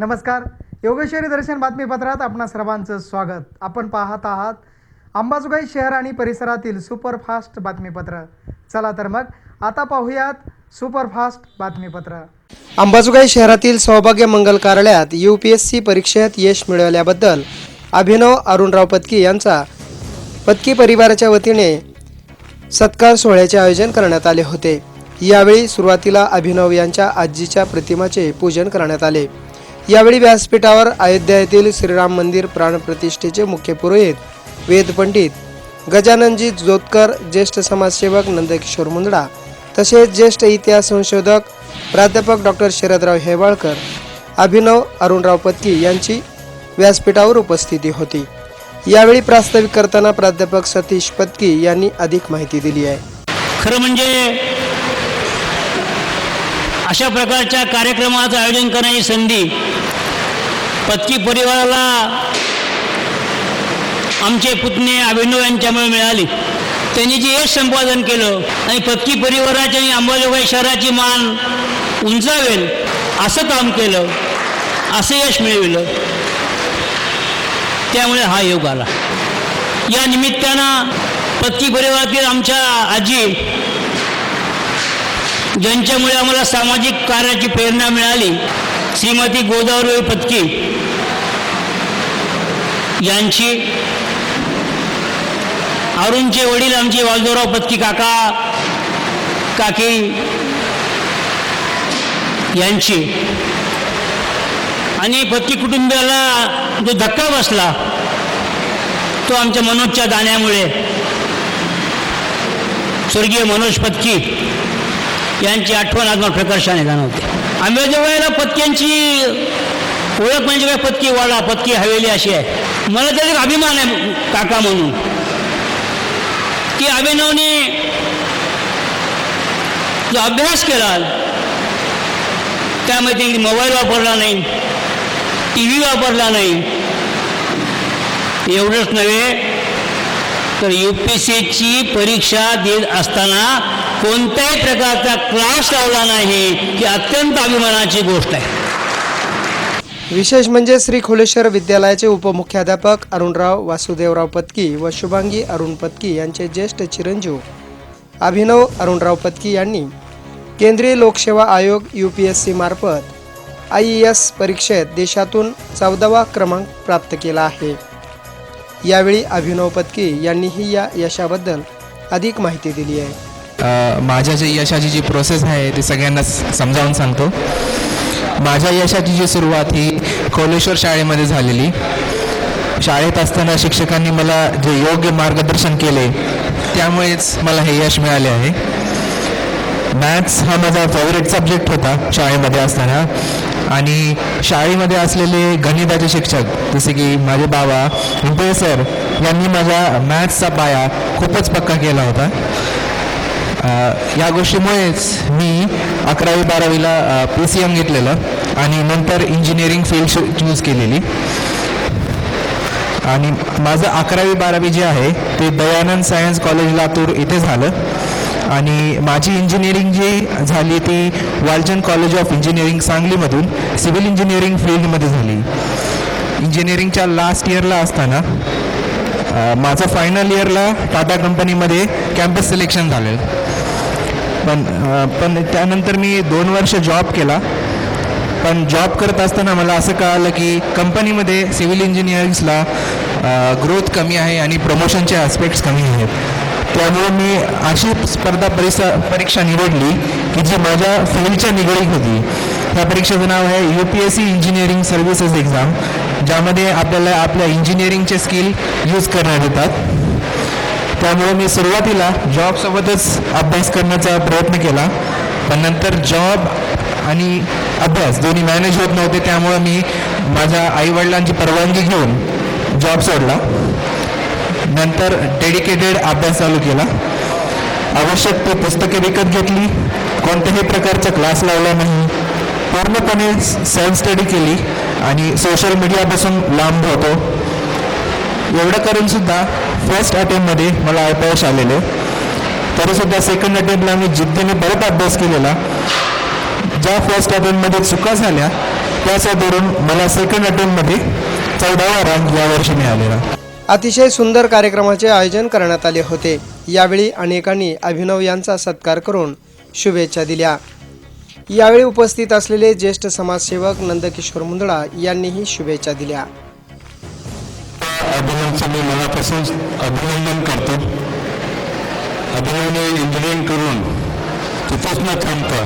नमस्कार. योगेश्वरी दर्शन बातमीपत्रात आपणा सर्वांचं स्वागत. आपण पाहत आहात अंबाजोगाई शहर आणि परिसरातील सुपरफास्ट बातमीपत्र. चला तर मग आता पाहूयात सुपरफास्ट बातमीपत्र. अंबाजोगाई शहरातील सौभाग्य मंगल कार्यालयात यू पी एस सी परीक्षेत यश मिळवल्याबद्दल अभिनव अरुणराव पत्की यांचा पत्की परिवाराच्या वतीने सत्कार सोहळ्याचे आयोजन करण्यात आले होते. यावेळी सुरुवातीला अभिनव यांच्या आजीच्या प्रतिमाचे पूजन करण्यात आले. यावेळी व्यासपीठावर अयोध्या येथील श्रीराम मंदिर प्राणप्रतिष्ठेचे मुख्य पुरोहित वेद पंडित गजाननजी जोतकर ज्येष्ठ समाजसेवक नंदकिशोर मुंदडा तसेच ज्येष्ठ इतिहास संशोधक प्राध्यापक डॉक्टर शरदराव हेवाळकर अभिनव अरुणराव पत्की यांची व्यासपीठावर उपस्थिती होती. यावेळी प्रास्ताविक करताना प्राध्यापक सतीश पत्की यांनी अधिक माहिती दिली आहे. खरं म्हणजे अशा प्रकारच्या कार्यक्रमाचं आयोजन करण्याची संधी पत्की परिवाराला आमचे पुतणे अभिनव यांच्यामुळे मिळाली. त्यांनी जे यश संपादन केलं आणि पत्की परिवाराची आणि अंबाजोगाई शहराची मान उंचावेल असं काम केलं असं यश मिळविलं. त्यामुळे हा योग आला. या निमित्तानं पत्की परिवारातील आमच्या आजी ज्यांच्यामुळे आम्हाला सामाजिक कार्याची प्रेरणा मिळाली श्रीमती गोदावरी पत्की. यांची अरुणचे वडील आमचे वालदोराव पत्की काका काकी यांची. आणि पत्की कुटुंबियाला जो धक्का बसला तो आमच्या मनोजच्या दाण्यामुळे. स्वर्गीय मनोज पत्की यांची आठवण आज मला प्रकर्षाने जाणवते. आंबेजोगाईला पत्क्यांची ओळख म्हणजे काय? पत्की वाडा पत्की हवेली अशी आहे. मला त्याचा अभिमान आहे काका म्हणून. की अभिनवने जो अभ्यास केला त्यामध्ये मोबाईल वापरला नाही टी व्ही वापरला नाही. एवढंच नव्हे तर यू पी सीची परीक्षा देत असताना कोणत्याही प्रकारचा क्लास लावला नाही ही अत्यंत अभिमानाची गोष्ट आहे. विशेष म्हणजे श्री खोलेश्वर विद्यालयाचे उपमुख्याध्यापक अरुणराव वासुदेवराव पत्की व शुभांगी अरुण पत्की यांचे ज्येष्ठ चिरंजीव. अभिनव अरुणराव पत्की यांनी केंद्रीय लोकसेवा आयोग यू पी एस सी मार्फत आय ई एस परीक्षेत देशातून चौदावा क्रमांक प्राप्त केला आहे. यावेळी अभिनव पत्की यांनीही या यशाबद्दल अधिक माहिती दिली आहे. माझ्या जे यशाची जी प्रोसेस आहे ती सगळ्यांना समजावून सांगतो. माझ्या यशाची जी सुरुवात ही कोलेश्वर शाळेमध्ये झालेली. शाळेत असताना शिक्षकांनी मला जे योग्य मार्गदर्शन केले त्यामुळेच मला हे यश मिळाले आहे. मॅथ्स हा माझा फेवरेट सब्जेक्ट होता शाळेमध्ये असताना. आणि शाळेमध्ये असलेले गणिताचे शिक्षक जसे की माझे बाबा पिंपळे सर यांनी माझ्या मॅथ्सचा पाया खूपच पक्का केला होता. या गोष्टीमुळेच मी अकरावी बारावीला पी सी एम घेतलेलं आणि नंतर इंजिनिअरिंग फील्ड चूज केलेली. आणि माझं अकरावी बारावी जे आहे ते दयानंद सायन्स कॉलेज लातूर इथे झालं. आणि माझी इंजिनिअरिंग जी झाली ती वालचंद कॉलेज ऑफ इंजिनिअरिंग सांगलीमधून सिव्हिल इंजिनिअरिंग फील्डमध्ये झाली. इंजिनिअरिंगच्या लास्ट इयरला असताना माझं फायनल इयरला टाटा कंपनीमध्ये कॅम्पस सिलेक्शन झालेलं. पण पण त्यानंतर मी दोन वर्ष जॉब केला. पण जॉब करत असताना मला असं कळालं की कंपनीमध्ये सिव्हिल इंजिनिअरिंग्सला ग्रोथ कमी आहे आणि प्रमोशनचे ॲस्पेक्ट्स कमी आहेत. त्यामुळे मी अशी स्पर्धा परीक्षा परीक्षा निवडली की जी माझ्या फील्डच्या निगडीत होती. त्या परीक्षेचं नाव आहे U P S C engineering services exam ज्यामध्ये आपल्याला आपल्या इंजिनिअरिंगचे स्किल यूज करण्यात येतात. त्यामुळे मी सुरुवातीला जॉबसोबतच अभ्यास करण्याचा प्रयत्न केला. पण नंतर जॉब आणि अभ्यास दोन्ही मॅनेज होत नव्हते त्यामुळं मी माझ्या आईवडिलांची परवानगी घेऊन जॉब सोडला. नंतर डेडिकेटेड अभ्यास चालू केला. आवश्यक ते पुस्तके विकत घेतली. कोणत्याही प्रकारचा क्लास लावला नाही. पूर्णपणे सेल्फ स्टडी केली आणि सोशल मीडियापासून लांब होतो. एवढं करून सुद्धा फर्स्ट अटेम्प्टमध्ये मला अपयश तरी तरीसुद्धा सेकंड अटेम्प्टला मी जिद्दीने परत अभ्यास केलेला. ज्या फर्स्ट अटेम्प्टमध्ये चुका झाल्या त्याचा धरून मला सेकंड अटेम्प्टमध्ये चौदावा रँक यावर्षी मिळालेला. अतिशय सुंदर कार्यक्रमाचे आयोजन करण्यात आले होते. यावेळी अनेकांनी अभिनव यांचा सत्कार करून शुभेच्छा दिल्या. यावेळी उपस्थित असलेले ज्येष्ठ समाजसेवक नंदकिशोर मुंदडा यांनीही शुभेच्छा दिल्या. अभिनंदनचं मी मनापासून अभिनंदन करतो. अभिनवने इंजिनिअरिंग करून तिथंच न थांबता.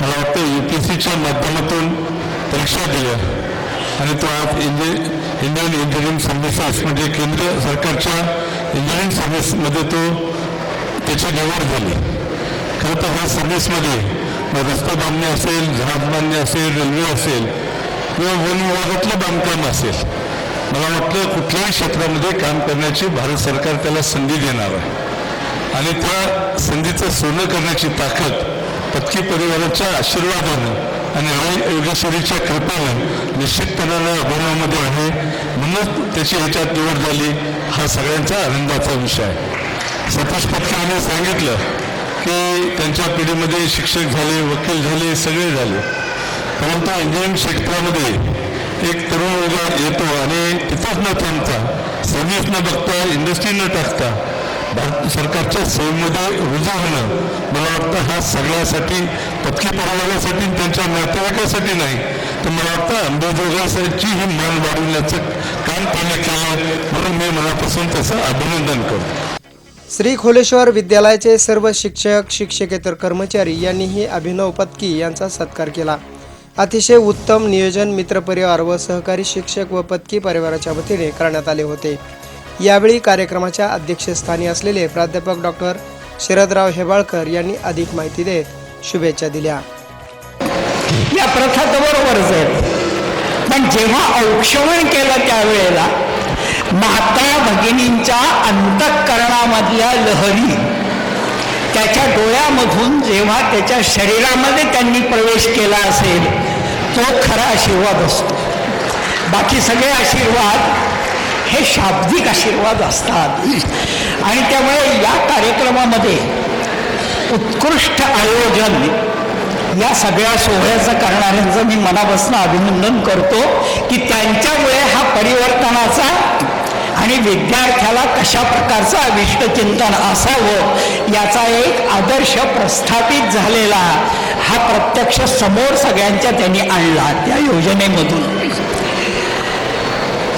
मला वाटतं यू पी सीच्या माध्यमातून परीक्षा दिल्या. आणि तो आज इंजि इंडियन इंजिनिअरिंग सर्व्हिसेस म्हणजे केंद्र सरकारच्या इंजिनिअरिंग सर्व्हिसमध्ये तो त्याची निवड झाली. खरं तर ह्या सर्व्हिसमध्ये मग रस्ता बांधणे असेल जहाज बांधणे असेल रेल्वे असेल किंवा वन विभागातलं बांधकाम असेल मला वाटलं कुठल्याही क्षेत्रामध्ये काम करण्याची भारत सरकार त्याला संधी देणार आहे. आणि त्या संधीचं सोनं करण्याची ताकद पत्की परिवाराच्या आशीर्वादानं आणि योगेश्वरीच्या कृपेनं निश्चितपणानं अभिनयामध्ये आहे. म्हणूनच त्याची ह्याच्यात निवड झाली हा सगळ्यांचा आनंदाचा विषय आहे. सतीश पत्के सांगितलं की त्यांच्या पिढीमध्ये शिक्षक झाले वकील झाले सगळे झाले. परंतु इंजिनिअरिंग क्षेत्रामध्ये एक तरुण मुलगा येतो आणि तिथंच न थांबता सर्व्हिस न बघता इंडस्ट्री न टाकता भारत सरकारच्या सेवेमध्ये रुजू होणं मला वाटतं हा सगळ्यासाठी पत्की परिवारासाठी त्यांच्या नातेवाईकासाठी नाही. तर मला वाटतं अंबेजोगाईची ही मान वाढवण्याचं काम त्यांनी केलं म्हणून मी मनापासून त्याचं अभिनंदन करतो. श्री खोलेश्वर विद्यालयाचे सर्व शिक्षक शिक्षकेतर कर्मचारी यांनीही अभिनव पत्की यांचा सत्कार केला. अतिशय उत्तम नियोजन मित्रपरिवार व सहकारी शिक्षक व पत्की परिवाराच्या वतीने करण्यात आले होते. यावेळी कार्यक्रमाच्या अध्यक्षस्थानी असलेले प्राध्यापक डॉक्टर शरदराव हेबाळकर यांनी अधिक माहिती देत शुभेच्छा दिल्या. या प्रथा तर बरोबरच आहेत पण जेव्हा औक्षवण केलं त्यावेळेला माता भगिनींच्या अंतःकरणामधल्या लहरी त्याच्या डोळ्यामधून जेव्हा त्याच्या शरीरामध्ये त्यांनी प्रवेश केला असेल तो खरा आशीर्वाद असतो. बाकी सगळे आशीर्वाद हे शाब्दिक आशीर्वाद असतात. आणि त्यामुळे या कार्यक्रमामध्ये उत्कृष्ट आयोजन या सगळ्या सोहळ्याचं करणाऱ्यांचं मी मनापासून अभिनंदन करतो की त्यांच्यामुळे हा परिवर्तनाचा आणि विद्यार्थ्याला कशा प्रकारचं अभिष्ट चिंतन असावं याचा एक आदर्श प्रस्थापित झालेला हा प्रत्यक्ष समोर सगळ्यांच्या त्यांनी आणला त्या योजनेमधून.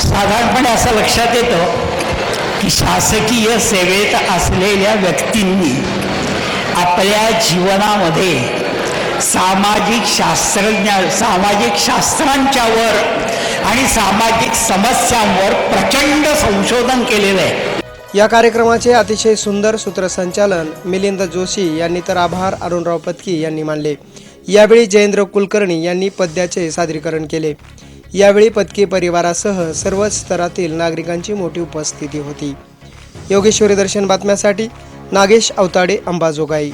साधारणपणे असं लक्षात येतं की शासकीय सेवेत असलेल्या व्यक्तींनी आपल्या जीवनामध्ये सामाजिक शास्त्रज्ञ सामाजिक शास्त्रांच्यावर आणि सामाजिक समस्यांवर प्रचंड संशोधन केलेलं आहे. या कार्यक्रमाचे अतिशय सुंदर सूत्रसंचालन मिलिंद जोशी यांनी तर आभार अरुणराव पत्की यांनी मानले. यावेळी जयेंद्र कुलकर्णी यांनी पद्याचे सादरीकरण केले. यावेळी पत्की परिवारासह सर्वच स्तरातील नागरिकांची मोठी उपस्थिती होती. योगेश्वरी दर्शन बातम्यासाठी नागेश अवताडे अंबाजोगाई.